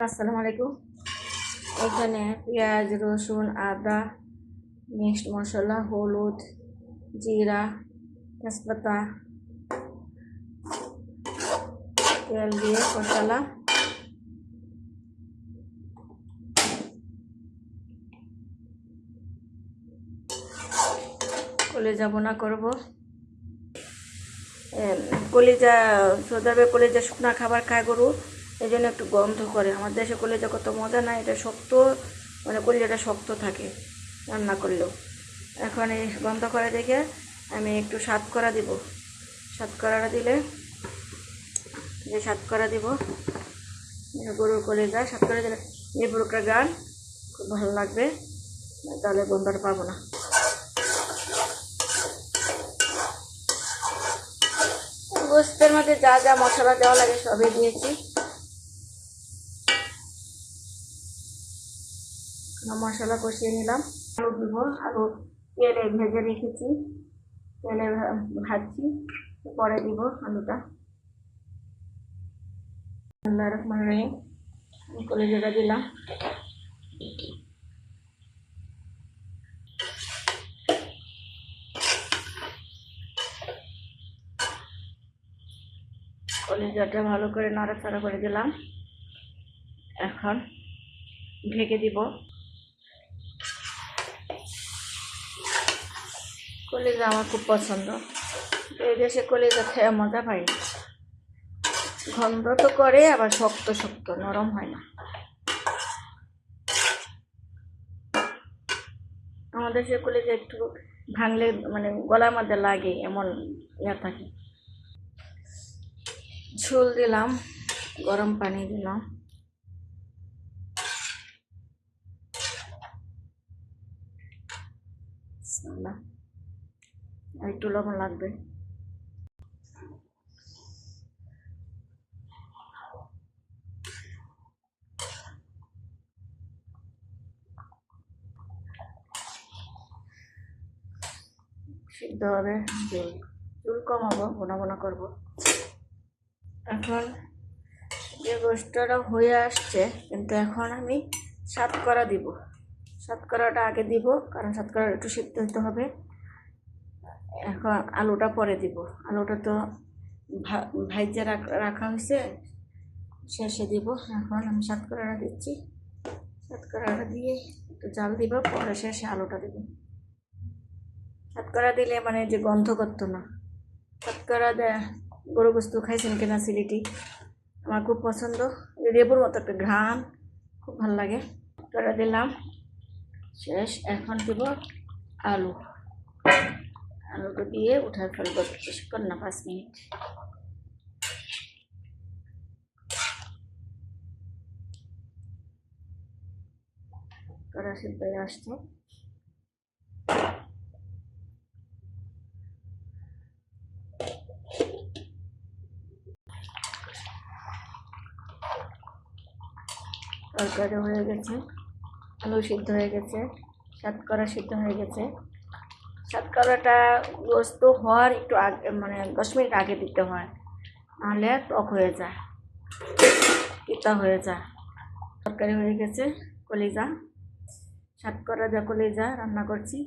আসসালামু আলাইকুম। এখানে পেঁয়াজ, রসুন, আদা, মিক্সড মশলা, হলুদ, জিরা, তেজপাতা, তেল দিয়ে কষালাম। কলেজা বোনা করব। কলিজা সোজাবে কলিজা শুকনা খাবার খায় গরু। এই জন্য একটু গন্ধ করে। আমার দেশে কলিজা কত মজা না, এটা শক্ত মানে কলিজাটা শক্ত থাকে রান্না করলেও। এখন এই গন্ধ করে দেখে আমি একটু স্বাদ করা দিব। স্বাদ করাটা দিলে, যে স্বাদ করা দিব এই গরুর কলিজা স্বাদ করে দিলে নিপুরুকটা গান খুব ভালো লাগবে, তাহলে গন্ধটা পাবো না। গোস্তের মধ্যে যা যা মশলা দেওয়া লাগে সবই দিয়েছি। মশলা কষিয়ে নিলাম। আলু দিব আলু তেলে ভেজে রেখেছি। তেলে ভাজছি। পরে দিব আলুটা। রহিম কলেজেটা দিলাম। কলিজাটা ভালো করে নাড়াচাড়া করে দিলাম। এখন ঢেকে দিব। কলিজা আমার খুব পছন্দ এই দেশে কলিজা খেয়ে মজা পাই না। গন্ধ তো করে, আবার শক্ত শক্ত, নরম হয় না আমাদের সে কলিজা একটু ভাঙলে মানে গলার মধ্যে লাগে, এমন ইয়া থাকে ঝোল দিলাম, গরম পানি দিলাম বিসমিল্লাহ। একটু লবণ লাগবে। সিদ্ধ হবে ঝোল চুল কমাবো, বোনা বোনা করব। এখন যে গোষ্ঠটা হয়ে আসছে, কিন্তু এখন আমি সাতকরা দিব। সাতকরাটা আগে দিব, কারণ সাতকরা একটু সিদ্ধ হতে হবে। এখন আলুটা পরে দিব। আলুটা তো ভাইজে রাখ- হয়েছে। শেষে দিব। এখন আমি সাতকরাটা দিচ্ছি। সাতকরাটা দিয়ে একটু জাল দিব, পরে শেষে আলুটা দিব। সাতকরা দিলে মানে যে গন্ধ করতো না। শতকরা দেয় গরু বস্তু খাইছেন কিনা সিলিটি? আমার খুব পছন্দ। রেবুর মতো একটা ঘ্রাণ। খুব ভালো লাগে। শতকরা দিলাম। শেষ। এখন দিব আলু। আলুটা দিয়ে উঠায় ফেলব বেশিক্ষণ না, পাঁচ মিনিট। কড়া সিদ্ধ হয়ে আসছে। তরকারি হয়ে গেছে, আলু সিদ্ধ হয়ে গেছে সাতকরা সিদ্ধ হয়ে গেছে। সাতকরাটা গোস্ত হওয়ার একটু আগে মানে দশ মিনিট আগে দিতে হয়। নাহলে টক হয়ে যায়। তিতা হয়ে যায়। তরকারি হয়ে গেছে, কলিজা। সাতকরা যা কলিজা রান্না করছি।